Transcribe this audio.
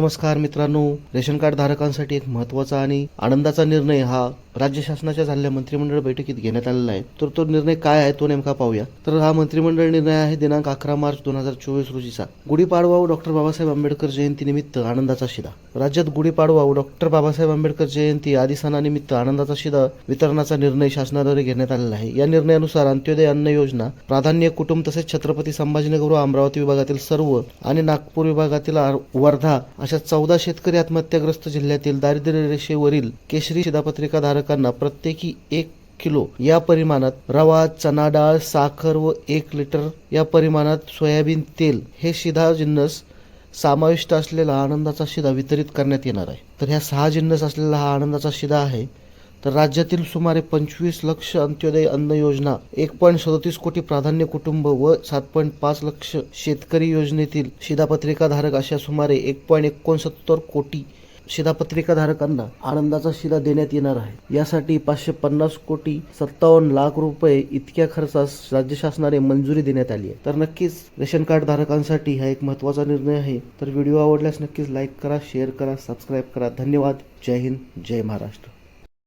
नमस्कार मित्रांनो ration card धारकांसाठी एक महत्त्वाचा आणि आनंदाचा निर्णय हा राज्य शासनाच्या झालेल्या मंत्रिमंडळ बैठकीत घेण्यात आलेला आहे. तर तो निर्णय काय आहे तो नेमका पाहूया. तर हा मंत्रिमंडळ निर्णय आहे दिनांक अकरा मार्च दोन हजार चोवीस रोजीचा. गुढीपाडवा व डॉक्टर बाबासाहेब आंबेडकर जयंतीनिमित्त आनंदाचा शिदा. राज्यात गुढीपाडवा व डॉक्टर बाबासाहेब आंबेडकर जयंती आदी सणानिमित्त आनंदाचा शिदा वितरणाचा निर्णय शासनाद्वारे घेण्यात आलेला आहे. या निर्णयानुसार अंत्योदय अन्न योजना प्राधान्य कुटुंब तसेच छत्रपती संभाजीनगर व अमरावती विभागातील सर्व आणि नागपूर विभागातील वर्धा अशा चौदा शेतकरी आत्महत्याग्रस्त जिल्ह्यातील दारिद्र्य रेषेवरील केशरी शिधापत्रिका धारकांना प्रत्येकी एक किलो या परिमाणात रवा चना डाळ साखर व एक लिटर या परिमाणात सोयाबीन तेल हे शिधा जिन्नस समाविष्ट असलेला आनंदाचा शिधा वितरित करण्यात येणार आहे. तर ह्या सहा जिन्नस असलेला हा आनंदाचा शिधा आहे. तर राज्यातील सुमारे पंचवीस लक्ष अंत्योदय अन्न योजना एक पॉईंट सदतीस कोटी प्राधान्य कुटुंब व सात पॉईंट पाच लक्ष शेतकरी योजनेतील शिधापत्रिकाधारक अशा सुमारे एक पॉईंट एकोणसत्तर कोटी शिधापत्रिका धारकांना आनंदाचा शिधा देण्यात येणार आहे. यासाठी पाचशे पन्नास कोटी सत्तावन्न लाख रुपये इतक्या खर्चास राज्य शासनाने मंजुरी देण्यात आली आहे. तर नक्कीच रेशन कार्ड धारकांसाठी हा एक महत्त्वाचा निर्णय आहे. तर व्हिडिओ आवडल्यास नक्कीच लाईक करा शेअर करा सबस्क्राईब करा. धन्यवाद. जय हिंद. जय महाराष्ट्र.